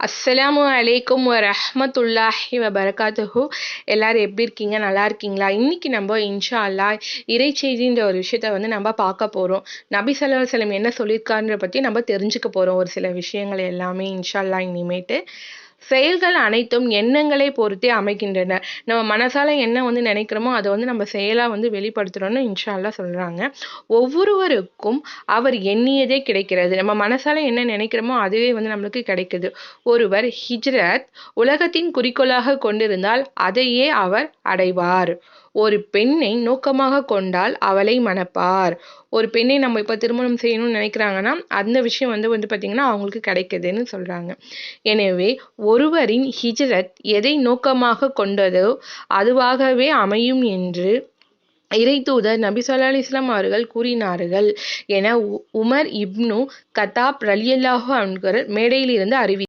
அஸ்ஸலாமு அலைக்கும் ரஹமத்துல்லாஹி வபரகாத்துஹு. எல்லோரும் எப்படி இருக்கீங்க? நல்லா இருக்கீங்களா? இன்னைக்கு நம்ம இன்ஷா அல்லாஹ் இறைச்செய்தின்ற ஒரு விஷயத்த வந்து நம்ம பார்க்க போகிறோம் நபி சல்லா அலைஹி என்ன சொல்லியிருக்காருன்ற பற்றி நம்ம தெரிஞ்சுக்க போகிறோம் ஒரு சில விஷயங்கள் எல்லாமே இன்ஷா அல்லாஹ் இனிமேட்டு. செயல்கள் அனைத்தும் எண்ணங்களை பொறுத்தே அமைக்கின்றன நம்ம மனசால என்ன வந்து நினைக்கிறோமோ அதை வந்து நம்ம செயலாக வந்து வெளிப்படுத்துகிறோன்னு இன்ஷால்லா சொல்கிறாங்க ஒவ்வொருவருக்கும் அவர் எண்ணியதே கிடைக்கிறது. நம்ம மனசால என்ன நினைக்கிறோமோ அதுவே வந்து நம்மளுக்கு கிடைக்குது. ஒருவர் ஹிஜ்ரத் உலகத்தின் குறிக்கோளாக கொண்டிருந்தால் அதையே அவர் அடைவார். ஒரு பெண்ணை நோக்கமாக கொண்டால் அவளை மணப்பார். ஒரு பெண்ணை நம்ம இப்போ திருமணம் செய்யணும்னு நினைக்கிறாங்கன்னா அந்த விஷயம் வந்து வந்து பார்த்திங்கன்னா அவங்களுக்கு கிடைக்குதுன்னு சொல்கிறாங்க எனவே ஒருவரின் ஹிஜ்ரத் எதை நோக்கமாக கொண்டதோ அதுவாகவே அமையும் என்று இறைத்தூதர் நபி சொல்லா அலிஸ்லாம் அவர்கள் கூறினார்கள் என உமர் இப்னு கத்தாப் ரலியல்லாஹு அன்கர் மேடையிலிருந்து அறிவி